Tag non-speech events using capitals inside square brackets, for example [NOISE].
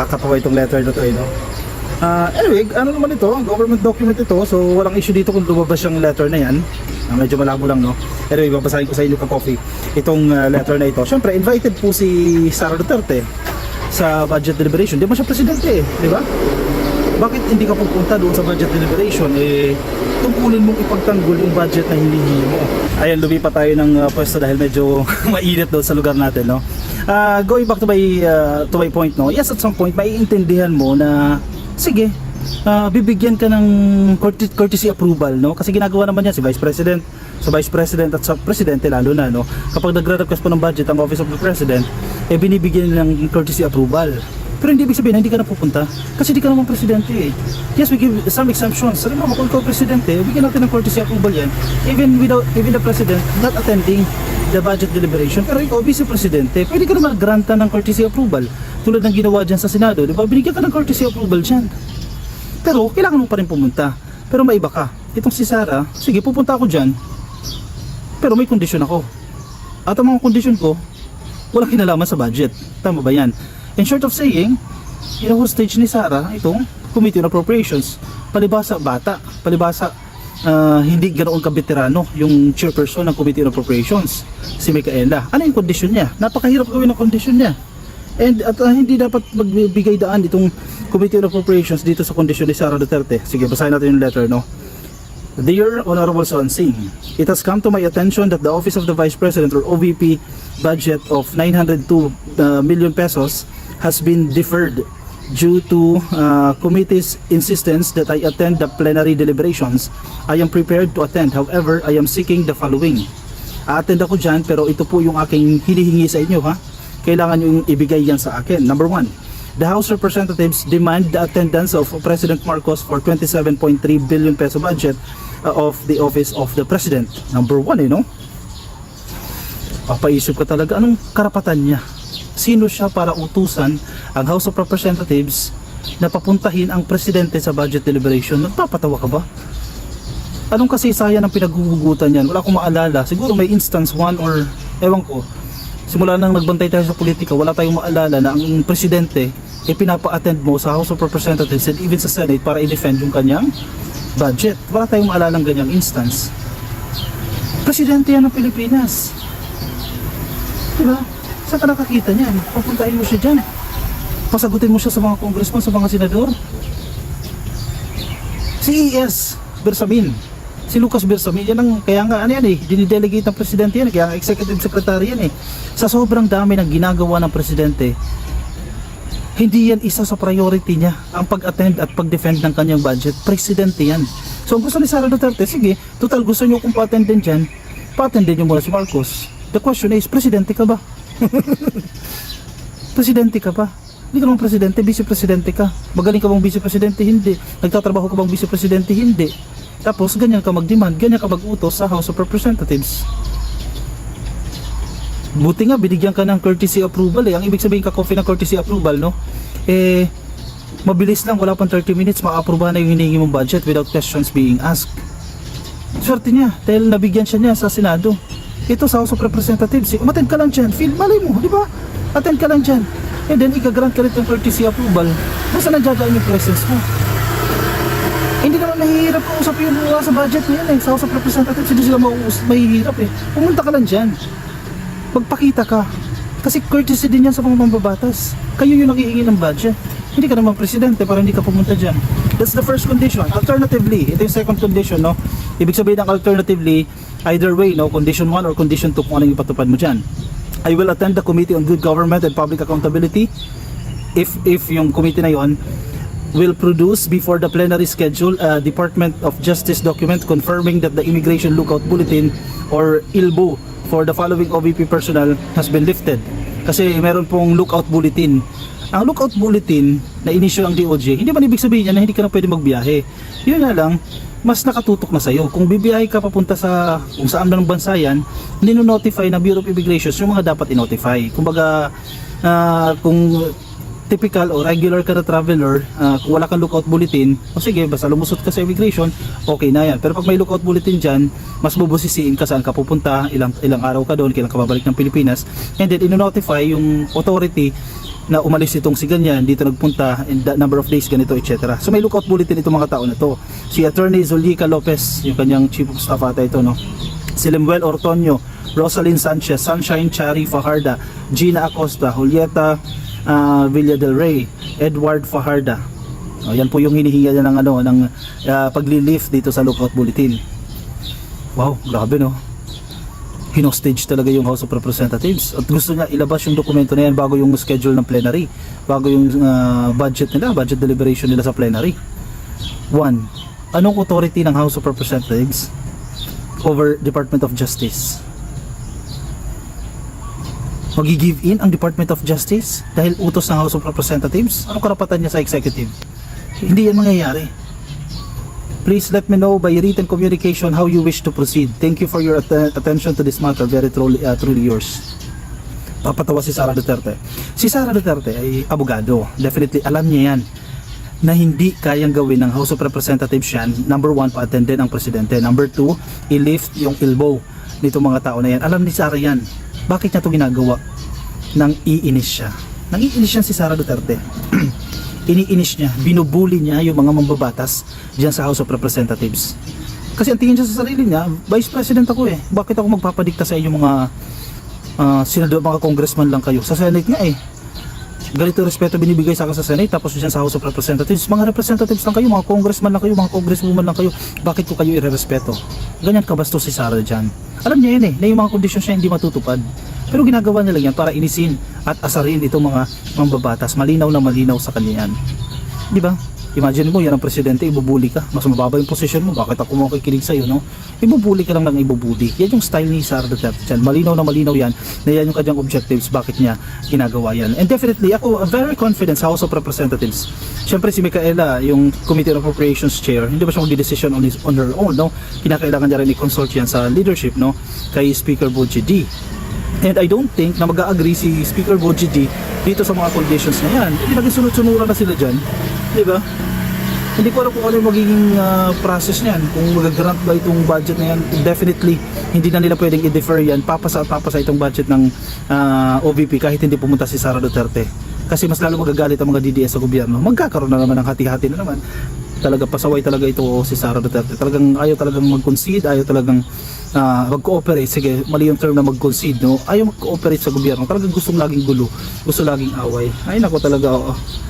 Nakakatawa itong letter na to, eh, no? Ah, anyway, ano naman ito, government document ito, so walang issue dito kung lumabas yung letter na yan. Ah, medyo malabo lang, no? Anyway, babasahin ko sa inyo ka coffee itong ah, letter na ito. Siyempre, invited po si Sara Duterte sa budget deliberation. Di ba siya presidente, eh, di ba? Bakit hindi ka pupunta doon sa budget deliberation? Eh, tungkulin mong ipagtanggol yung budget na hinihingi mo. Ayan, lumipat tayo ng uh, pwesto dahil medyo [LAUGHS] mainit doon sa lugar natin, no? Ah, going back to my, uh, to my point, no? Yes, at some point, maiintindihan mo na, sige, ah, bibigyan ka ng courte- courtesy approval, no? Kasi ginagawa naman yan si Vice President, sa Vice President at sa Presidente lalo na, no? Kapag nagre-request po ng budget ang Office of the President, eh binibigyan ng courtesy approval. Pero hindi ibig sabihin na hindi ka na pupunta kasi hindi ka naman presidente eh. Yes, we give some exemptions. Sabi mo, kung ikaw presidente, bigyan natin ng courtesy approval yan. Even without, even the president not attending the budget deliberation. Pero ikaw, vice presidente, pwede ka naman granta ng courtesy approval. Tulad ng ginawa dyan sa Senado, di ba? Binigyan ka ng courtesy approval dyan. Pero kailangan mo pa rin pumunta. Pero maiba ka. Itong si Sarah, sige, pupunta ako dyan. Pero may kondisyon ako. At ang mga kondisyon ko, walang kinalaman sa budget. Tama ba yan? In short of saying, in-hostage ni Sarah itong Committee on Appropriations. Palibasa bata, palibasa ah, hindi ganoon kabeterano yung chairperson ng Committee on Appropriations, si Micaela. Ano yung kondisyon niya? Napakahirap gawin ang kondisyon niya. And at ah, hindi dapat magbigay daan itong Committee on Appropriations dito sa kondisyon ni Sara Duterte. Sige, basahin natin yung letter, no? Dear Honorable Sonsing, it has come to my attention that the Office of the Vice President or OVP budget of 902 uh, million pesos has been deferred due to uh, committee's insistence that I attend the plenary deliberations. I am prepared to attend. However, I am seeking the following. A-attend ako dyan pero ito po yung aking hinihingi sa inyo ha. Kailangan yung ibigay yan sa akin. Number one, the House Representatives demand the attendance of President Marcos for 27.3 billion peso budget uh, of the Office of the President. Number one, eh, no? Papaisip ka talaga, anong karapatan niya? Sino siya para utusan ang House of Representatives na papuntahin ang presidente sa budget deliberation? Nagpapatawa ka ba? Anong kasaysayan ang pinaghuhugutan yan? Wala akong maalala. Siguro may instance one or ewan ko. Simula nang nagbantay tayo sa politika, wala tayong maalala na ang presidente ay pinapa-attend mo sa House of Representatives and even sa Senate para i-defend yung kanyang budget. Wala tayong maalala ng ganyang instance. Presidente yan ng Pilipinas. Diba? Saan ka nakakita niyan? Papuntahin mo siya dyan. Pasagutin mo siya sa mga congressman, sa mga senador. Si E.S. Bersamin. Si Lucas Bersamin, yan ang, kaya nga ano yan eh, dinidelegate ng presidente yan, kaya nga executive secretary yan eh. Sa sobrang dami ng ginagawa ng presidente, hindi yan isa sa priority niya ang pag-attend at pag-defend ng kanyang budget. Presidente yan. So gusto ni Sara Duterte, sige, total gusto niyo kung pa-attend din dyan, pa-attend din niyo muna si Marcos. The question is, presidente ka ba? [LAUGHS] presidente ka ba? Hindi ka naman presidente, vice-presidente ka. Magaling ka bang vice-presidente? Hindi. Nagtatrabaho ka bang vice-presidente? Hindi. Tapos, ganyan ka mag-demand, ganyan ka mag-utos sa House of Representatives. Buti nga, binigyan ka ng courtesy approval eh. Ang ibig sabihin ka coffee ng courtesy approval, no? Eh, mabilis lang, wala pang 30 minutes, ma-approve na yung hinihingi mong budget without questions being asked. Swerte niya, dahil nabigyan siya niya sa Senado. Ito sa House of Representatives, eh, umattend ka lang dyan, feel, malay mo, di ba? Attend ka lang dyan. And then, ikagrant ka rin yung courtesy approval. Basta nandiyagaan yung presence mo. Hindi naman mahihirap kung usap yung mga sa budget niyan eh. Sa House of Representatives, hindi sila mauus- mahihirap eh. Pumunta ka lang dyan. Magpakita ka. Kasi courtesy din yan sa mga mambabatas. Kayo yung naghihingi ng budget. Hindi ka naman presidente para hindi ka pumunta dyan. That's the first condition. Alternatively, ito yung second condition, no? Ibig sabihin ng alternatively, either way, no? Condition 1 or condition 2 kung anong ipatupad mo dyan. I will attend the Committee on Good Government and Public Accountability if if yung committee na yon will produce before the plenary schedule a Department of Justice document confirming that the Immigration Lookout Bulletin or ILBO for the following OVP personnel has been lifted. Kasi meron pong lookout bulletin. Ang lookout bulletin na inisyo ang DOJ, hindi man ibig sabihin yan na hindi ka na pwede magbiyahe. Yun na lang, mas nakatutok na sa'yo. Kung bibiyahe ka papunta sa kung saan ng bansa yan, nino-notify ng Bureau of Immigration yung mga dapat i-notify. Kumbaga, ah, kung typical o regular ka na traveler, ah, kung wala kang lookout bulletin, o sige, basta lumusot ka sa immigration, okay na yan. Pero pag may lookout bulletin dyan, mas bubusisiin ka saan ka pupunta, ilang, ilang araw ka doon, kailan ka babalik ng Pilipinas, and then ino-notify yung authority na umalis itong si ganyan, dito nagpunta, in the number of days, ganito, etc. So may lookout bulletin itong mga tao na to. Si Attorney Zulica Lopez, yung kanyang chief of staff ata ito, no? Si Lemuel Ortonio, Rosalind Sanchez, Sunshine Chari Fajarda, Gina Acosta, Julieta ah, Villa del Rey, Edward Fajarda. O, yan po yung hinihinga niya ng ano ng ah, paglilift dito sa lookout bulletin. Wow, grabe no. Hinostage talaga yung House of Representatives at gusto niya ilabas yung dokumento na yan bago yung schedule ng plenary, bago yung ah, budget nila, budget deliberation nila sa plenary. One, anong authority ng House of Representatives over Department of Justice? Magi-give in ang Department of Justice dahil utos ng House of Representatives? Anong karapatan niya sa executive? Hindi yan mangyayari. Please let me know by written communication how you wish to proceed. Thank you for your atten- attention to this matter. Very truly, uh, truly yours. Papatawa si Sara Duterte. Si Sara Duterte ay abogado. Definitely alam niya yan na hindi kayang gawin ng House of Representatives yan. Number one, pa-attend din ang presidente. Number two, i-lift yung elbow nito mga tao na yan. Alam ni Sara yan. Bakit niya ito ginagawa? Nang iinis siya. Nang iinis yan si Sara Duterte. [CLEARS THROAT] Iniinis niya, binubuli niya yung mga mambabatas diyan sa House of Representatives. Kasi ang tingin niya sa sarili niya, Vice President ako eh. Bakit ako magpapadikta sa inyo mga uh, senador, mga congressman lang kayo? Sa Senate nga eh ganito respeto binibigay sa akin sa Senate tapos dyan sa House of Representatives mga representatives lang kayo, mga congressman lang kayo mga congresswoman lang kayo bakit ko kayo irerespeto ganyan kabastos si Sarah dyan alam niya yun eh na yung mga conditions niya hindi matutupad pero ginagawa niya lang yan para inisin at asarin itong mga mambabatas malinaw na malinaw sa kanya di ba? Imagine mo, yan ang presidente, ibubuli ka. Mas mababa yung posisyon mo, bakit ako makikinig sa'yo, no? Ibubuli ka lang ng ibubuli. Yan yung style ni Sara Duterte dyan. Malinaw na malinaw yan, na yan yung kanyang objectives, bakit niya ginagawa yan. And definitely, ako, very confident sa House of Representatives. Siyempre, si Micaela, yung Committee on Appropriations Chair, hindi ba siya mag-decision on, his, on her own, no? Kinakailangan niya rin i-consult yan sa leadership, no? Kay Speaker Boji D. And I don't think na mag-agree si Speaker Boji D dito sa mga conditions na yan. Hindi naging sunod-sunuran na sila dyan. Di ba? Hindi ko alam kung ano yung magiging ah, process niyan. Kung mag-grant ba itong budget na yan, definitely hindi na nila pwedeng i-defer yan. Papasa at papasa itong budget ng ah, OVP kahit hindi pumunta si Sara Duterte. Kasi mas lalo magagalit ang mga DDS sa gobyerno. Magkakaroon na naman ng hati-hati na naman. Talaga pasaway talaga ito si Sara Duterte. Talagang ayaw talagang mag-concede, ayaw talagang ah, mag-cooperate. Sige, mali yung term na mag-concede, no? Ayaw mag-cooperate sa gobyerno. Talagang gustong laging gulo, gusto laging away. Ay nako talaga, oo.